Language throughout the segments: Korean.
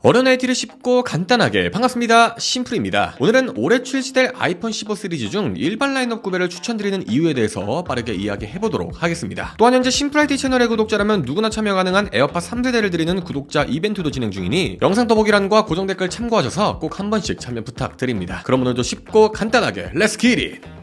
어려운 IT를 쉽고 간단하게 반갑습니다. 심플입니다. 오늘은 올해 출시될 아이폰 15 시리즈 중 일반 라인업 구매를 추천드리는 이유에 대해서 빠르게 이야기해보도록 하겠습니다. 또한 현재 심플 IT 채널의 구독자라면 누구나 참여 가능한 에어팟 3세대를 드리는 구독자 이벤트도 진행 중이니 영상 더보기란과 고정 댓글 참고하셔서 꼭 한 번씩 참여 부탁드립니다. 그럼 오늘도 쉽고 간단하게 렛츠 기릿!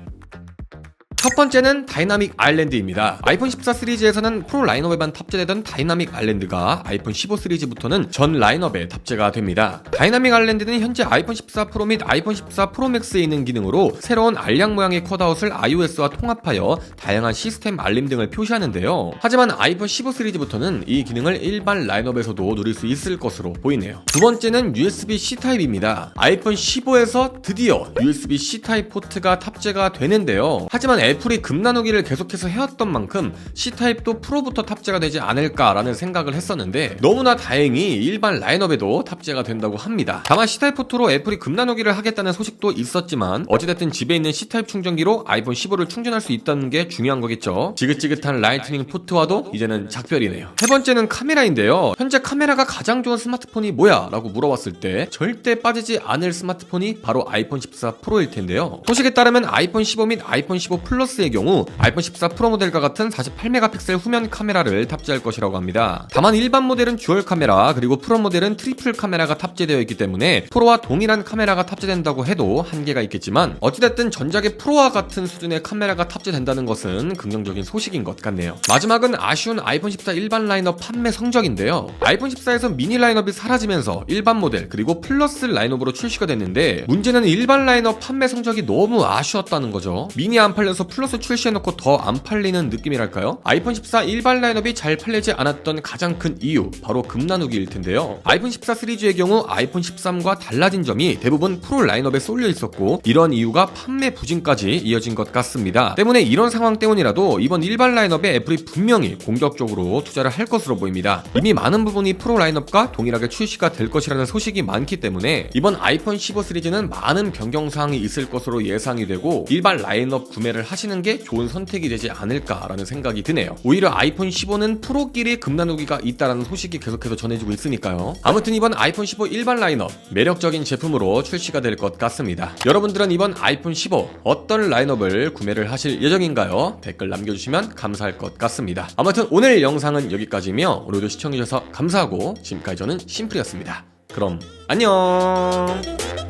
첫 번째는 다이나믹 아일랜드입니다. 아이폰 14 시리즈에서는 프로 라인업에만 탑재되던 다이나믹 아일랜드가 아이폰 15 시리즈부터는 전 라인업에 탑재가 됩니다. 다이나믹 아일랜드는 현재 아이폰 14 프로 및 아이폰 14 프로 맥스에 있는 기능으로 새로운 알약 모양의 컷아웃을 iOS와 통합하여 다양한 시스템 알림 등을 표시하는데요. 하지만 아이폰 15 시리즈부터는 이 기능을 일반 라인업에서도 누릴 수 있을 것으로 보이네요. 두 번째는 USB-C 타입입니다. 아이폰 15에서 드디어 USB-C 타입 포트가 탑재가 되는데요. 하지만 애플이 금 나누기를 계속해서 해왔던 만큼 C타입도 프로부터 탑재가 되지 않을까라는 생각을 했었는데 너무나 다행히 일반 라인업에도 탑재가 된다고 합니다. 다만 C타입 포트로 애플이 금 나누기를 하겠다는 소식도 있었지만 어찌됐든 집에 있는 C타입 충전기로 아이폰 15를 충전할 수 있다는 게 중요한 거겠죠. 지긋지긋한 라이트닝 포트와도 이제는 작별이네요. 세 번째는 카메라인데요. 현재 카메라가 가장 좋은 스마트폰이 뭐야? 라고 물어봤을 때 절대 빠지지 않을 스마트폰이 바로 아이폰 14 프로일 텐데요. 소식에 따르면 아이폰 15 및 아이폰 15 플러스 의 경우 아이폰 14 프로 모델과 같은 48메가픽셀 후면 카메라를 탑재할 것이라고 합니다. 다만 일반 모델은 듀얼 카메라 그리고 프로 모델은 트리플 카메라가 탑재되어 있기 때문에 프로와 동일한 카메라가 탑재된다고 해도 한계가 있겠지만 어찌됐든 전작의 프로와 같은 수준의 카메라가 탑재된다는 것은 긍정적인 소식인 것 같네요. 마지막은 아쉬운 아이폰 14 일반 라인업 판매 성적인데요. 아이폰 14에서 미니 라인업이 사라지면서 일반 모델 그리고 플러스 라인업으로 출시가 됐는데 문제는 일반 라인업 판매 성적이 너무 아쉬웠다는 거죠. 미니 안 팔려서 플러스 출시해놓고 더 안 팔리는 느낌이랄까요? 아이폰 14 일반 라인업이 잘 팔리지 않았던 가장 큰 이유 바로 금나누기일 텐데요. 아이폰 14 시리즈의 경우 아이폰 13과 달라진 점이 대부분 프로 라인업에 쏠려 있었고 이런 이유가 판매 부진까지 이어진 것 같습니다. 때문에 이런 상황 때문이라도 이번 일반 라인업에 애플이 분명히 공격적으로 투자를 할 것으로 보입니다. 이미 많은 부분이 프로 라인업과 동일하게 출시가 될 것이라는 소식이 많기 때문에 이번 아이폰 15 시리즈는 많은 변경사항이 있을 것으로 예상이 되고 일반 라인업 구매를 하시 는 게 좋은 선택이 되지 않을까라는 생각이 드네요. 오히려 아이폰 15는 프로끼리 금나누기가 있다라는 소식이 계속해서 전해지고 있으니까요. 아무튼 이번 아이폰 15 일반 라인업 매력적인 제품으로 출시가 될 것 같습니다. 여러분들은 이번 아이폰 15 어떤 라인업을 구매를 하실 예정인가요? 댓글 남겨주시면 감사할 것 같습니다. 아무튼 오늘 영상은 여기까지며 오늘도 시청해주셔서 감사하고 지금까지 저는 심플이었습니다. 그럼 안녕.